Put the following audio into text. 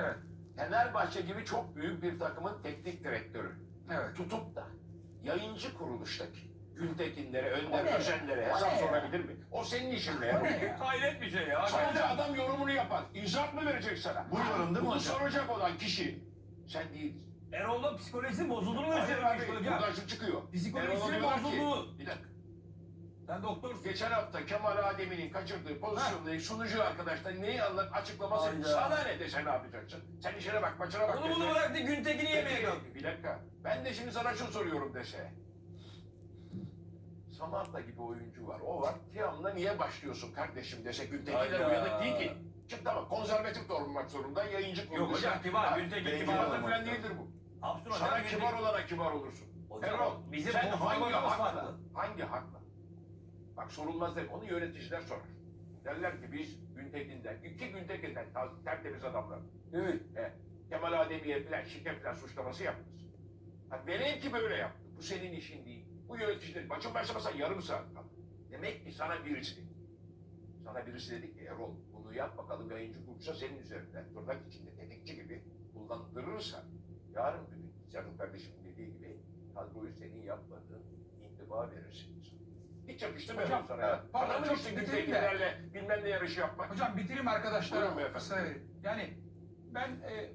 Evet. Fenerbahçe gibi çok büyük bir takımın teknik direktörü Evet. tutup da yayıncı kuruluştaki Güntekinlere, O Önder O hesap ne sorabilir mi? O senin işin be ya. Hayret bir şey ya. Sadece adam yorumunu yapar. İzah mı verecek sana? Bu yorum değil mi Bunu hocam? soracak olan kişi sen değilsin. Erol'da psikolojisi bozulduğunu Hayır gösteriyor abi, buradan şu çıkıyor. Psikolojisi Erol'a diyorlar ki-. Bir dakika. Sen doktorsun. Geçen hafta Kemal Adem'in kaçırdığı pozisyonda sunucu arkadaşlar neyi anlat açıklaması Hayda. sana ne dese ne yapacaksın? Sen işine bak maçına bak Onu bunu bıraktı Güntekin'i yemeye kalktı. Bir dakika. Ben de şimdi sana şunu soruyorum dese. Samarta gibi oyuncu var. O var. Tiam'la niye başlıyorsun kardeşim dese. Güntekin'le Hayda. uyanık değil ki. Çık tamam konservatif de olmak zorunda. Yayıncı kuruluş. Yok hocam kibar. Güntekin Beygir kibar. Olmak falan değildir bu. Absürt Sana kibar olana kibar olursun. Erol, bizim sen hangi hakla, farklı. Bak sorulmaz der, onu yöneticiler sorar. Derler ki biz Güntekin'den, iki Güntekin'den ta- tertemiz adamlar. Evet. E, Kemal Ademiye falan şike falan suçlaması yaptınız. Ha, velev ki böyle yaptı. Bu senin işin değil. Bu yöneticiler, maçın başlamasa yarım saat kaldı. Demek ki sana birisi dedi. Sana birisi dedi ki Erol bunu yap bakalım yayıncı kuruluşa senin üzerinden tırnak içinde tetikçi gibi kullandırırsa yarın bir gün Serhat kardeşimin dediği gibi kadroyu senin yapmadığın intiba verirsin. Hiç yakıştı mı Hocam, sana ya? evet, pardon, çok işte bitireyim de. Bilmem ne yarışı yapmak. Hocam bitireyim arkadaşlara. Buyurun beyefendi. kısa. Yani ben e,